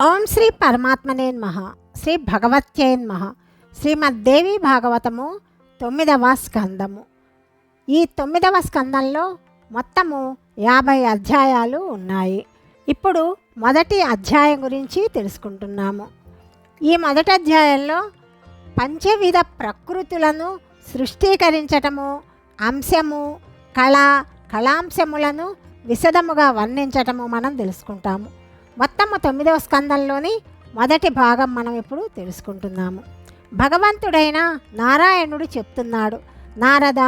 ఓం శ్రీ పరమాత్మనే మహ శ్రీ భగవత్యై మహ శ్రీమద్దేవి భాగవతము తొమ్మిదవ స్కందము. ఈ తొమ్మిదవ స్కందంలో మొత్తము యాభై అధ్యాయాలు ఉన్నాయి. ఇప్పుడు మొదటి అధ్యాయం గురించి తెలుసుకుంటున్నాము. ఈ మొదటి అధ్యాయంలో పంచవిధ ప్రకృతులను సృష్టీకరించటము అంశము కళ కళాంశములను విశదముగా వర్ణించటము మనం తెలుసుకుంటాము. మొత్తము తొమ్మిదవ స్కందంలోని మొదటి భాగం మనం ఇప్పుడు తెలుసుకుంటున్నాము. భగవంతుడైన నారాయణుడు చెప్తున్నాడు నారద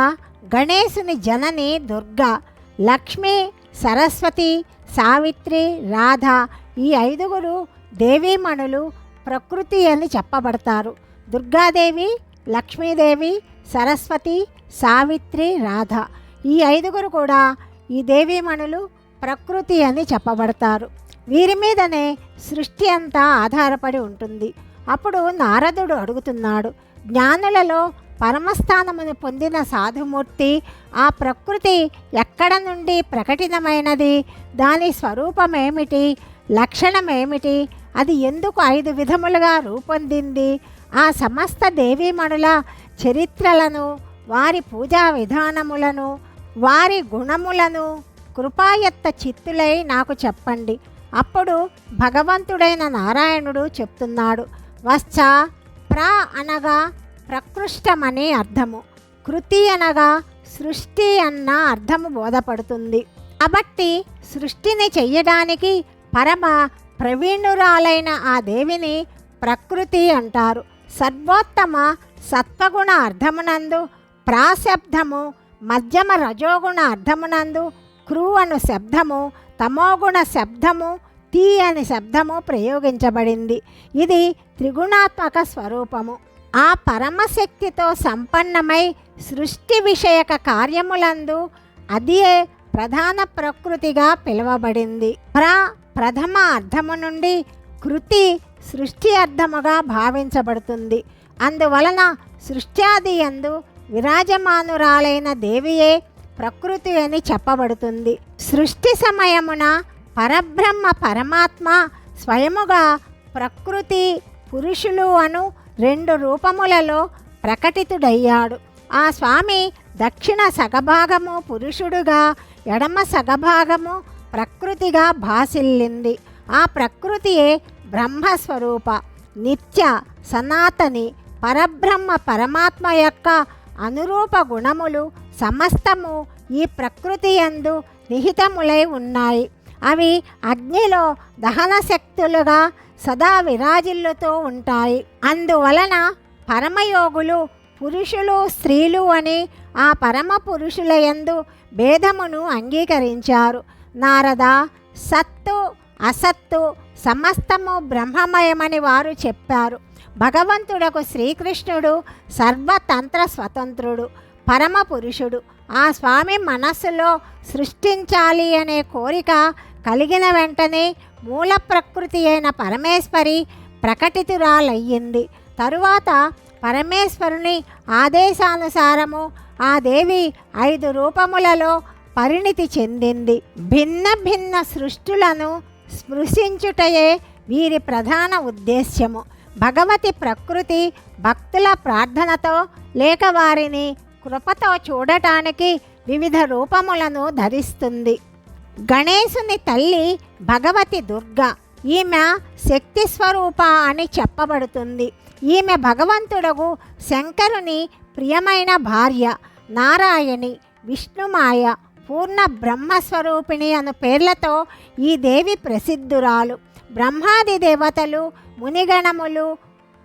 గణేశుని జనని దుర్గా లక్ష్మి సరస్వతి సావిత్రి రాధ ఈ ఐదుగురు దేవీమణులు ప్రకృతి అని చెప్పబడతారు. దుర్గాదేవి లక్ష్మీదేవి సరస్వతి సావిత్రి రాధ ఈ ఐదుగురు కూడా ఈ దేవీమణులు ప్రకృతి అని చెప్పబడతారు. వీరి మీదనే సృష్టి అంతా ఆధారపడి ఉంటుంది. అప్పుడు నారదుడు అడుగుతున్నాడు జ్ఞానులలో పరమస్థానమును పొందిన సాధుమూర్తి ఆ ప్రకృతి ఎక్కడ నుండి ప్రకటితమైనది? దాని స్వరూపమేమిటి? లక్షణమేమిటి? అది ఎందుకు ఐదు విధములుగా రూపొందింది? ఆ సమస్త దేవీమణుల చరిత్రలను వారి పూజా విధానములను వారి గుణములను కృపాయత్త చిత్తులై నాకు చెప్పండి. అప్పుడు భగవంతుడైన నారాయణుడు చెప్తున్నాడు వశ్చ ప్ర అనగా ప్రకృష్టమని అర్థము. కృతి అనగా సృష్టి అన్న అర్థము బోధపడుతుంది. కాబట్టి సృష్టిని చెయ్యడానికి పరమ ప్రవీణురాలైన ఆ దేవిని ప్రకృతి అంటారు. సర్వోత్తమ సత్వగుణ అర్థమునందు ప్రాశబ్దము మధ్యమ రజోగుణ అర్థమునందు క్రూ అను శబ్దము తమోగుణ శబ్దము తీ అని శబ్దము ప్రయోగించబడింది. ఇది త్రిగుణాత్మక స్వరూపము. ఆ పరమశక్తితో సంపన్నమై సృష్టి విషయక కార్యములందు అదియే ప్రధాన ప్రకృతిగా పిలువబడింది. ప్ర ప్రథమ అర్థము నుండి కృతి సృష్టి అర్థముగా భావించబడుతుంది. అందువలన సృష్ట్యాది ఎందు విరాజమానురాలైన దేవియే ప్రకృతి అని చెప్పబడుతుంది. సృష్టి సమయమున పరబ్రహ్మ పరమాత్మ స్వయముగా ప్రకృతి పురుషులు అను రెండు రూపములలో ప్రకటితుడయ్యాడు. ఆ స్వామి దక్షిణ సగభాగము పురుషుడుగా ఎడమ సగభాగము ప్రకృతిగా భాసిల్లింది. ఆ ప్రకృతియే బ్రహ్మస్వరూప నిత్య సనాతని పరబ్రహ్మ పరమాత్మ యొక్క అనురూప గుణములు సమస్తము ఈ ప్రకృతి యందు నిహితములై ఉన్నాయి. అవి అగ్నిలో దహన శక్తులుగా సదా విరాజిల్లుతూ ఉంటాయి. అందువలన పరమయోగులు పురుషులు స్త్రీలు అని ఆ పరమ పురుషుల యందు భేదమును అంగీకరించారు. నారద సత్తు అసత్తు సమస్తము బ్రహ్మమయమని వారు చెప్పారు. భగవంతుడకు శ్రీకృష్ణుడు సర్వతంత్ర స్వతంత్రుడు. పరమ పురుషుడు. ఆ స్వామి మనస్సులో సృష్టించాలి అనే కోరిక కలిగిన వెంటనే మూల ప్రకృతి అయిన పరమేశ్వరి ప్రకటితురాలయ్యింది. తరువాత పరమేశ్వరుని ఆదేశానుసారము ఆ దేవి ఐదు రూపములలో పరిణితి చెందింది. భిన్న భిన్న సృష్టులను స్పృశించుటయే వీరి ప్రధాన ఉద్దేశ్యము. భగవతి ప్రకృతి భక్తుల ప్రార్థనతో లేక వారిని కృపతో చూడటానికి వివిధ రూపములను ధరిస్తుంది. గణేశుని తల్లి భగవతి దుర్గ. ఈమె శక్తి స్వరూప అని చెప్పబడుతుంది. ఈమె భగవంతుడగు శంకరుని ప్రియమైన భార్య నారాయణి విష్ణుమాయ పూర్ణ బ్రహ్మస్వరూపిణి అను పేర్లతో ఈ దేవి ప్రసిద్ధురాలు. బ్రహ్మాది దేవతలు మునిగణములు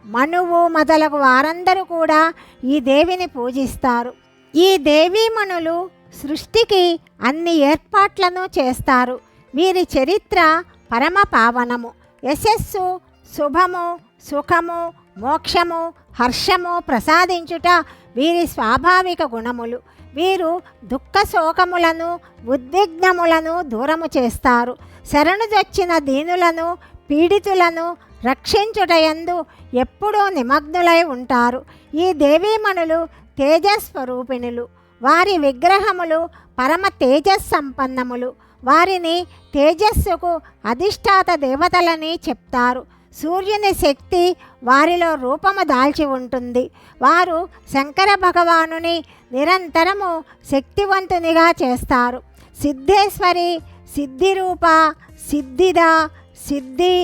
మనువు మొదలగు వారందరూ కూడా ఈ దేవిని పూజిస్తారు. ఈ దేవీమణులు సృష్టికి అన్ని ఏర్పాట్లను చేస్తారు. వీరి చరిత్ర పరమ పావనము. యశస్సు శుభము సుఖము మోక్షము హర్షము ప్రసాదించుట వీరి స్వాభావిక గుణములు. వీరు దుఃఖ శోకములను ఉద్విగ్నములను దూరము చేస్తారు. శరణుదొచ్చిన దీనులను పీడితులను రక్షించుటయందు ఎప్పుడూ నిమగ్నులై ఉంటారు. ఈ దేవీమణులు తేజస్వరూపిణులు. వారి విగ్రహములు పరమ తేజస్సంపన్నములు. వారిని తేజస్సుకు అధిష్టాత దేవతలని చెప్తారు. సూర్యుని శక్తి వారిలో రూపము దాల్చి ఉంటుంది. వారు శంకర భగవానుని నిరంతరము శక్తివంతునిగా చేస్తారు. సిద్ధేశ్వరి సిద్ధిరూప సిద్ధిద సిద్ధి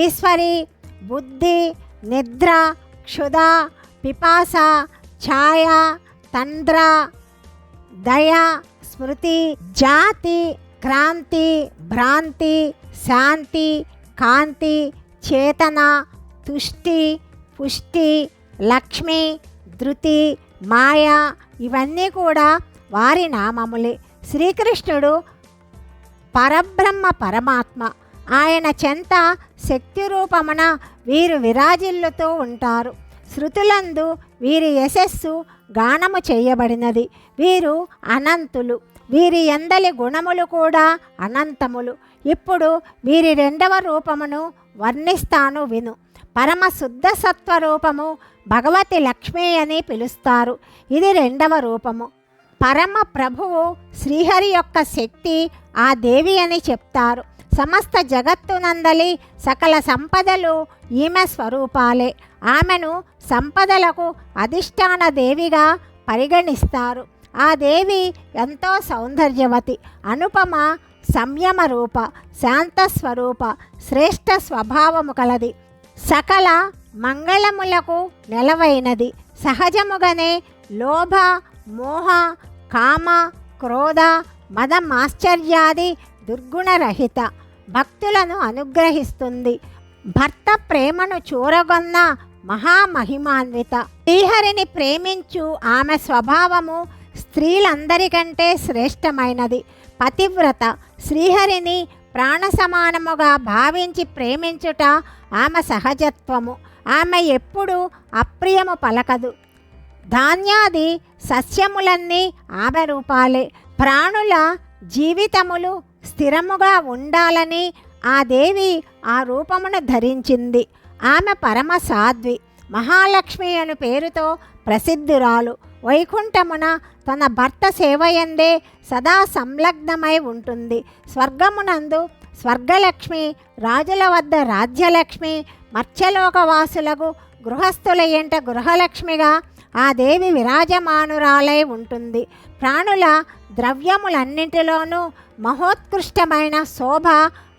ఈశ్వరి బుద్ధి నిద్ర క్షుధ పిపాస ఛాయ తంద్ర దయ స్మృతి జాతి క్రాంతి భ్రాంతి శాంతి కాంతి చేతన తుష్టి పుష్టి లక్ష్మి ధృతి మాయ ఇవన్నీ కూడా వారి నామములే. శ్రీకృష్ణుడు పరబ్రహ్మ పరమాత్మ ఆయన చెంత శక్తి రూపమున వీరు విరాజిల్లుతూ ఉంటారు. శృతులందు వీరి యశస్సు గానము చేయబడినది. వీరు అనంతులు. వీరి ఎందలి గుణములు కూడా అనంతములు. ఇప్పుడు వీరి రెండవ రూపమును వర్ణిస్తాను విను. పరమ శుద్ధ సత్వ రూపము భగవతి లక్ష్మి అని పిలుస్తారు. ఇది రెండవ రూపము. పరమ ప్రభువు శ్రీహరి యొక్క శక్తి ఆ దేవి అని చెప్తారు. సమస్త జగత్తునందలి సకల సంపదలు ఈమె స్వరూపాలే. ఆమెను సంపదలకు అధిష్టాన దేవిగా పరిగణిస్తారు. ఆ దేవి ఎంతో సౌందర్యవతి అనుపమ సంయమ రూప శాంత స్వరూప శ్రేష్ఠ స్వభావము కలది. సకల మంగళములకు నెలవైనది. సహజముగానే లోభ మోహ కామ క్రోధ మదమాశ్చర్యాది దుర్గుణరహిత భక్తులను అనుగ్రహిస్తుంది. భర్త ప్రేమను చూరగొన్న మహామహిమాన్విత. శ్రీహరిని ప్రేమించు ఆమె స్వభావము స్త్రీలందరికంటే శ్రేష్టమైనది. పతివ్రత. శ్రీహరిని ప్రాణసమానముగా భావించి ప్రేమించుట ఆమె సహజత్వము. ఆమె ఎప్పుడూ అప్రియము పలకదు. ధాన్యాది సస్యములన్నీ ఆమె రూపాలే ప్రాణుల జీవితములు స్థిరముగా ఉండాలని ఆ దేవి ఆ రూపమును ధరించింది. ఆమె పరమ సాధ్వి. మహాలక్ష్మి అను పేరుతో ప్రసిద్ధురాలు. వైకుంఠమున తన భర్త సేవయందే సదా సంలగ్నమై ఉంటుంది. స్వర్గమునందు స్వర్గలక్ష్మి రాజుల వద్ద రాజ్యలక్ష్మి మత్స్యలోకవాసులకు గృహస్థుల ఎంట గృహలక్ష్మిగా ఆ దేవి విరాజమానురాలై ఉంటుంది. ప్రాణుల ద్రవ్యములన్నింటిలోనూ మహోత్కృష్టమైన శోభ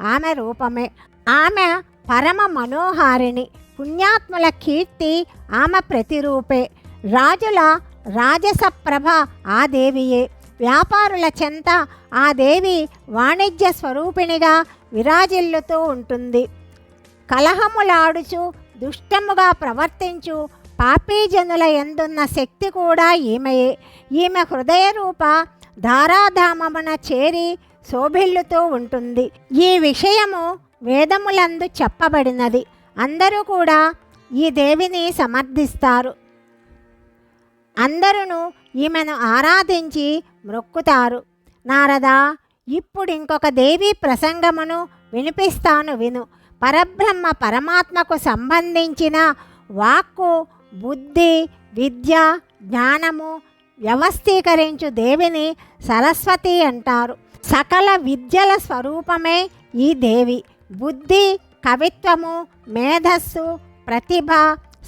ఆమె రూపమే. ఆమె పరమ మనోహారిణి. పుణ్యాత్ముల కీర్తి ఆమె ప్రతిరూపే. రాజుల రాజసప్రభ ఆ దేవియే. వ్యాపారుల చెంత ఆ దేవి వాణిజ్య స్వరూపిణిగా విరాజిల్లుతూ ఉంటుంది. కలహములాడుచు దుష్టముగా ప్రవర్తించు పాపీజనుల ఎందున్న శక్తి కూడా ఈమెయే ఈమె హృదయ రూప ధారాధామమున చేరి శోభిల్లుతూ ఉంటుంది. ఈ విషయము వేదములందు చెప్పబడినది. అందరూ కూడా ఈ దేవిని సమర్థిస్తారు. అందరూ ఈమెను ఆరాధించి మ్రొక్కుతారు నారదా ఇప్పుడు ఇంకొక దేవి ప్రసంగమును వినిపిస్తాను విను. పరబ్రహ్మ పరమాత్మకు సంబంధించిన వాక్కు బుద్ధి విద్య జ్ఞానము వ్యవస్థీకరించు దేవిని సరస్వతి అంటారు. సకల విద్యల స్వరూపమే ఈ దేవి. బుద్ధి కవిత్వము మేధస్సు ప్రతిభ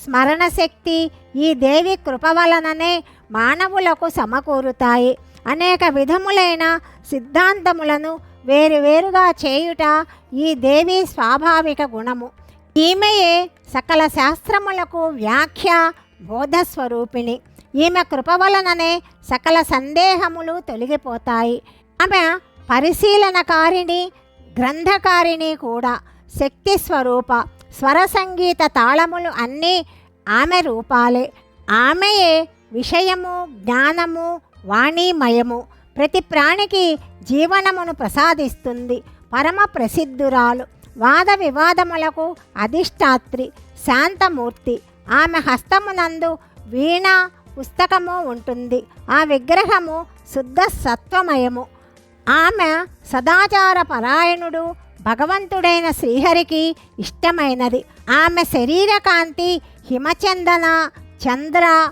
స్మరణశక్తి ఈ దేవి కృప వలననే మానవులకు సమకూరుతాయి. అనేక విధములైన సిద్ధాంతములను వేరువేరుగా చేయుట ఈ దేవి స్వాభావిక గుణము. ఈమెయే సకల శాస్త్రములకు వ్యాఖ్య బోధస్వరూపిణి. ఈమె కృప వలననే సకల సందేహములు తొలగిపోతాయి. ఆమె పరిశీలనకారిణి గ్రంథకారిణి కూడా. శక్తి స్వరూప స్వర సంగీత తాళములు అన్నీ ఆమె రూపాలే. ఆమెయే విషయము జ్ఞానము వాణీమయము. ప్రతి ప్రాణికి జీవనమును ప్రసాదిస్తుంది. పరమ ప్రసిద్ధురాలు. వాద వివాదములకు అధిష్టాత్రి శాంతమూర్తి. ఆమె హస్తమునందు వీణ పుస్తకము ఉంటుంది. ఆ విగ్రహము శుద్ధ సత్వమయము. ఆమె సదాచార పరాయణుడు భగవంతుడైన శ్రీహరికి ఇష్టమైనది. ఆమె శరీరకాంతి హిమచందన చంద్ర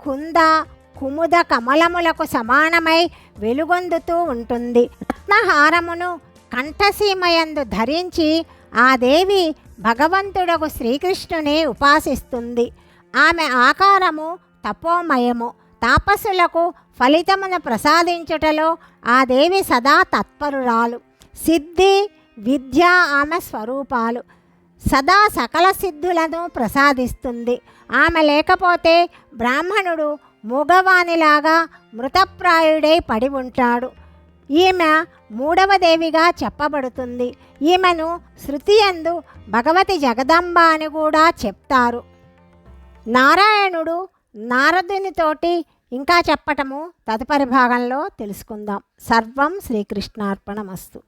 కుంద కుముద కమలములకు సమానమై వెలుగొందుతూ ఉంటుంది. రత్నహారమును కంఠసీమయందు ధరించి ఆ దేవి భగవంతుడకు శ్రీకృష్ణుని ఉపాసిస్తుంది. ఆమె ఆకారము తపోమయము. తాపసులకు ఫలితమును ప్రసాదించుటలో ఆ దేవి సదా తత్పరురాలు. సిద్ధి విద్య ఆమె స్వరూపాలు. సదా సకల సిద్ధులను ప్రసాదిస్తుంది. ఆమె లేకపోతే బ్రాహ్మణుడు మూగవానిలాగా మృతప్రాయుడై పడి ఉంటాడు. ఈమె మూడవ దేవిగా చెప్పబడుతుంది. ఈమెను శృతియందు భగవతి జగదంబ అని కూడా చెప్తారు. నారాయణుడు నారదునితోటి ఇంకా చెప్పటము తదుపరి భాగంలో తెలుసుకుందాం. సర్వం శ్రీకృష్ణార్పణమస్తు.